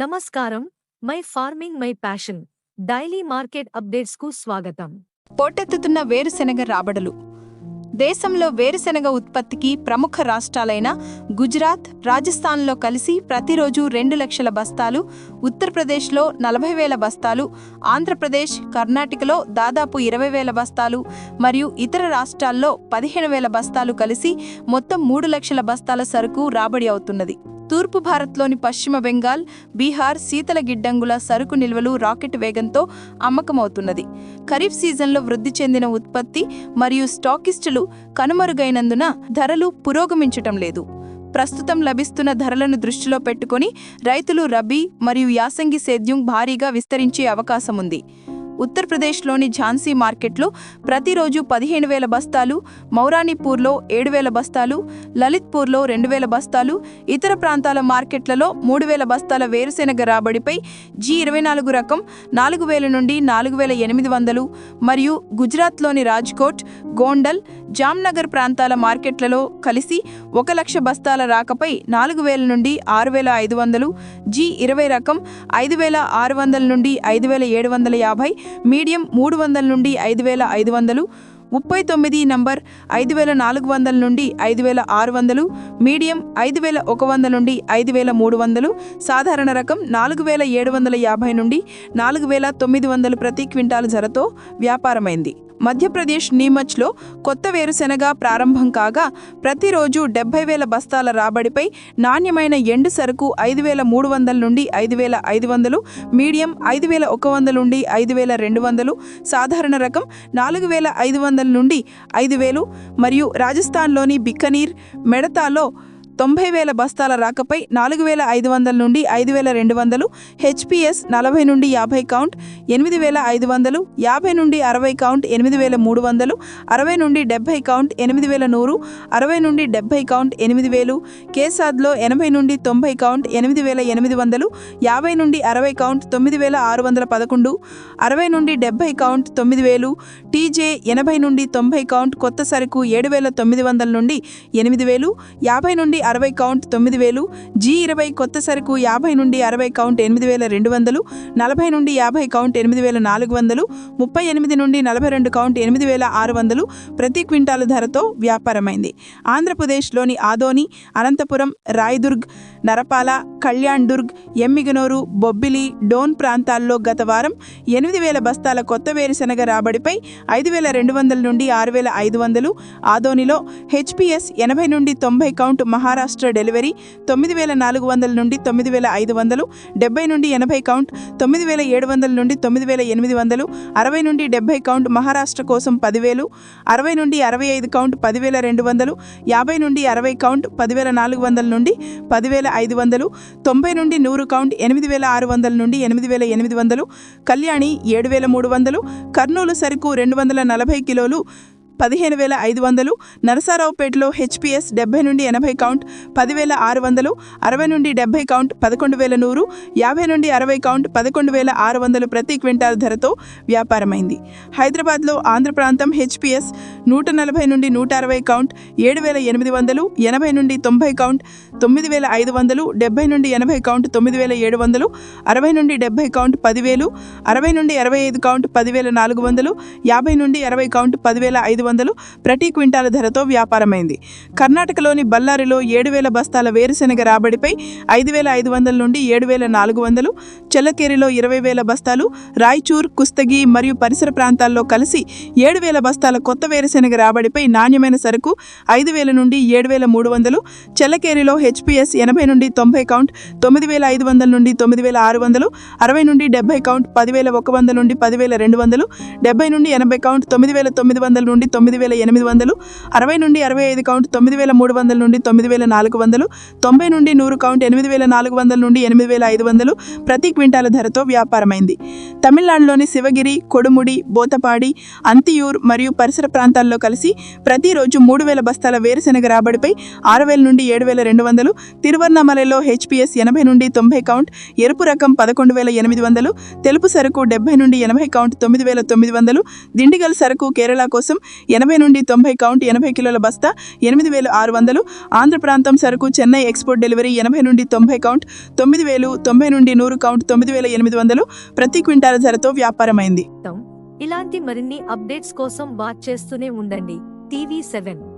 నమస్కారం. My farming my passion. Daily market అప్డేట్స్కు స్వాగతం. పోటెత్తుతున్న వేరుశెనగ రాబడులు. దేశంలో వేరుశెనగ ఉత్పత్తికి ప్రముఖ రాష్ట్రాలైన గుజరాత్ రాజస్థాన్లో కలిసి ప్రతిరోజు రెండు లక్షల బస్తాలు ఉత్తరప్రదేశ్లో నలభై వేల బస్తాలు ఆంధ్రప్రదేశ్ కర్ణాటకలో దాదాపు ఇరవై వేల బస్తాలు మరియు ఇతర రాష్ట్రాల్లో పదిహేను వేల బస్తాలు కలిసి మొత్తం మూడు లక్షల బస్తాల సరుకు రాబడి అవుతున్నది. తూర్పు భారత్లోని పశ్చిమ బెంగాల్ బీహార్ శీతల గిడ్డంగుల సరుకు నిల్వలు రాకెట్ వేగంతో అమ్మకమవుతున్నది. ఖరీఫ్ సీజన్లో వృద్ధి చెందిన ఉత్పత్తి మరియు స్టాకిస్టులు కనుమరుగైనందున ధరలు పురోగమించటం లేదు. ప్రస్తుతం లభిస్తున్న ధరలను దృష్టిలో పెట్టుకొని రైతులు రబీ మరియు యాసంగి సేద్యం భారీగా విస్తరించే అవకాశం ఉంది ఉత్తరప్రదేశ్లోని ఝాన్సీ మార్కెట్లో ప్రతిరోజు పదిహేను వేల బస్తాలు మౌరానీపూర్లో ఏడు వేల బస్తాలు లలిత్పూర్లో రెండు వేల బస్తాలు ఇతర ప్రాంతాల మార్కెట్లలో మూడు వేల బస్తాల వేరుశెనగ రాబడిపై జీ ఇరవై నాలుగు రకం నాలుగు వేల నుండి నాలుగు వేల ఎనిమిది వందలు మరియు గుజరాత్లోని రాజ్కోట్ గోండల్ జామ్నగర్ ప్రాంతాల మార్కెట్లలో కలిసి ఒక లక్ష బస్తాల రాకపై నాలుగు వేల నుండి ఆరు వేల ఐదు వందలు జీ ఇరవై రకం ఐదు వేల ఆరు వందల నుండి ఐదు వేల ఏడు వందల యాభై మీడియం మూడు వందల నుండి ఐదు వేల ఐదు వందలు ముప్పై తొమ్మిది నంబర్ ఐదు వేల నాలుగు వందల నుండి ఐదు వేల ఆరు వందలు మీడియం ఐదు వేల ఒక వంద నుండి ఐదు వేల మూడు వందలు సాధారణ రకం నాలుగు వేల ఏడు వందల యాభై నుండి నాలుగు వేల తొమ్మిది వందలు ప్రతి క్వింటాల్ ధరతో వ్యాపారమైంది. మధ్యప్రదేశ్ నీమచ్లో కొత్త వేరుశెనగ ప్రారంభం కాగా ప్రతిరోజు డెబ్బై వేల బస్తాల రాబడిపై నాణ్యమైన ఎండు సరుకు ఐదు వేల మూడు వందల నుండి ఐదు వేల ఐదు వందలు మీడియం ఐదు వేల ఒక వందల నుండి ఐదు వేల రెండు వందలు సాధారణ రకం నాలుగు వేల ఐదు వందల నుండి ఐదు వేలు మరియు రాజస్థాన్లోని బిక్కనీర్ మెడతాలో తొంభై వేల బస్తాల రాకపై నాలుగు వేల ఐదు వందల నుండి ఐదు వేల రెండు వందలు హెచ్పిఎస్ నలభై నుండి యాభై కౌంట్ ఎనిమిది వేల ఐదు వందలు యాభై నుండి అరవై కౌంట్ ఎనిమిది వేల మూడు వందలు అరవై నుండి డెబ్బై కౌంట్ ఎనిమిది వేల నూరు అరవై నుండి డెబ్బై కౌంట్ ఎనిమిది వేలు కేసాద్లో ఎనభై నుండి తొంభై కౌంట్ ఎనిమిది వేల ఎనిమిది వందలు యాభై నుండి అరవై కౌంట్ తొమ్మిది వేల ఆరు వందల పదకొండు అరవై నుండి డెబ్బై కౌంట్ తొమ్మిది వేలు టీజే ఎనభై నుండి తొంభై కౌంట్ కొత్త సరుకు ఏడు వేల తొమ్మిది వందల నుండి ఎనిమిది వేలు యాభై నుండి అరవై కౌంట్ తొమ్మిది వేలు జీ ఇరవై కొత్త సరుకు యాభై నుండి అరవై కౌంట్ ఎనిమిది వేల రెండు వందలు నలభై నుండి యాభై కౌంట్ ఎనిమిది వేల నాలుగు వందలు ముప్పై ఎనిమిది నుండి నలభై రెండు కౌంట్ ఎనిమిది వేల ఆరు వందలు ప్రతి క్వింటాలు ధరతో వ్యాపారమైంది. ఆంధ్రప్రదేశ్లోని ఆదోని అనంతపురం రాయదుర్గ్ నరపాల కళ్యాణ్ దుర్గ్ ఎమ్మిగనూరు బొబ్బిలి డోన్ ప్రాంతాల్లో గత వారం ఎనిమిది వేల బస్తాల కొత్త వేరుశెనగ రాబడిపై ఐదు వేల రెండు వందల నుండి ఆరు వేల ఐదు వందలు ఆదోనిలో హెచ్పిఎస్ ఎనభై నుండి తొంభై కౌంట్ మహారాష్ట్ర డెలివరీ తొమ్మిది వేల నాలుగు వందల నుండి తొమ్మిది వేల ఐదు వందలు డెబ్బై నుండి ఎనభై కౌంట్ తొమ్మిది వేల ఏడు వందల నుండి తొమ్మిది వేల ఎనిమిది వందలు అరవై నుండి డెబ్బై కౌంట్ మహారాష్ట్ర కోసం పదివేలు అరవై నుండి అరవై ఐదు కౌంట్ పదివేల రెండు వందలు యాభై నుండి అరవై కౌంట్ పదివేల నాలుగు వందల నుండి పదివేల ఐదు వందలు తొంభై నుండి నూరు కౌంట్ ఎనిమిది వేల ఆరు వందల నుండి ఎనిమిది వేల ఎనిమిది వందలు కళ్యాణి ఏడు వేల మూడు వందలు కర్నూలు సరుకు రెండు వందల నలభై కిలోలు పదిహేను వేల ఐదు వందలు నరసారావుపేటలో హెచ్పిఎస్ డెబ్బై నుండి ఎనభై కౌంట్ పదివేల ఆరు వందలు అరవై నుండి డెబ్బై కౌంట్ పదకొండు వేల నూరు యాభై నుండి అరవై కౌంట్ పదకొండు వేల ఆరు వందలు ప్రతి క్వింటాల్ ధరతో వ్యాపారమైంది. హైదరాబాద్లో ఆంధ్ర ప్రాంతం హెచ్పిఎస్ నూట నలభై నుండి నూట అరవై కౌంట్ ఏడు వేల ఎనిమిది వందలు ఎనభై నుండి తొంభై కౌంట్ తొమ్మిది వేల ఐదు వందలు డెబ్బై నుండి ఎనభై కౌంట్ తొమ్మిది వేల ఏడు వందలు అరవై నుండి డెబ్బై కౌంట్ పదివేలు అరవై నుండి అరవై ఐదు కౌంట్ పదివేల నాలుగు వందలు యాభై నుండి అరవై కౌంట్ పదివేల ఐదు వందలు ప్రతి క్వింటాల ధరతో వ్యాపారమైంది. కర్ణాటకలోని బళ్ళారిలో ఏడు వేల బస్తాల వేరుశెనగ రాబడిపై ఐదు వేల ఐదు వందల నుండి ఏడు వేల నాలుగు వందలు చెల్లకేరిలో ఇరవై వేల బస్తాలు రాయచూర్ కుస్తగి మరియు పరిసర ప్రాంతాల్లో కలిసి ఏడు వేల బస్తాల కొత్త వేరుశెనగ రాబడిపై నాణ్యమైన సరుకు ఐదు వేల నుండి ఏడు వేల మూడు వందలు చెల్లకేరిలో హెచ్పిఎస్ ఎనభై నుండి తొంభై కౌంట్ తొమ్మిది వేల ఐదు వందల నుండి తొమ్మిది వేల ఆరు వందలు అరవై నుండి డెబ్బై కౌంట్ పదివేల ఒక వంద నుండి పదివేల రెండు వందలు డెబ్బై నుండి ఎనభై కౌంట్ తొమ్మిది వేల తొమ్మిది వందల నుండి తొమ్మిది వేల ఎనిమిది వందలు అరవై నుండి అరవై ఐదు కౌంట్ తొమ్మిది వేల మూడు వందల నుండి తొమ్మిది వేల నాలుగు వందలు తొంభై నుండి నూరు కౌంట్ ఎనిమిది వేల నాలుగు వందల నుండి ఎనిమిది వేల ఐదు వందలు ప్రతి క్వింటాల ధరతో వ్యాపారమైంది. తమిళనాడులోని శివగిరి కొడుముడి బోతపాడి అంతియూర్ మరియు పరిసర ప్రాంతాల్లో కలిసి ప్రతిరోజు మూడు వేల బస్తాల వేరుశెనగ రాబడిపై ఆరు వేల నుండి ఏడు వేల రెండు వందలు తిరువన్నామలలో హెచ్పిఎస్ ఎనభై నుండి తొంభై కౌంట్ ఎరుపు రకం పదకొండు వేల ఎనిమిది వందలు తెలుపు సరుకు డెబ్బై నుండి ఎనభై కౌంట్ తొమ్మిది వేల తొమ్మిది వందలు దిండిగల్ సరుకు కేరళ కోసం ఎనభై నుండి తొంభై కౌంట్ ఎనభై కిలోల బస్తా ఎనిమిది వేలు ఆరు వందలు. ఆంధ్ర ప్రాంతం సరుకు చెన్నై ఎక్స్పోర్ట్ డెలివరీ ఎనభై నుండి తొంభై కౌంట్ తొమ్మిది వేలు తొంభై నుండి నూరు కౌంట్ తొమ్మిది వేల ఎనిమిది వందలు. ప్రతి క్వింటాల ధరతో వ్యాపారమైంది. ఇలాంటి మరిన్ని అప్డేట్స్ కోసం వాచ్ చేస్తూనే ఉండండి. TV seven.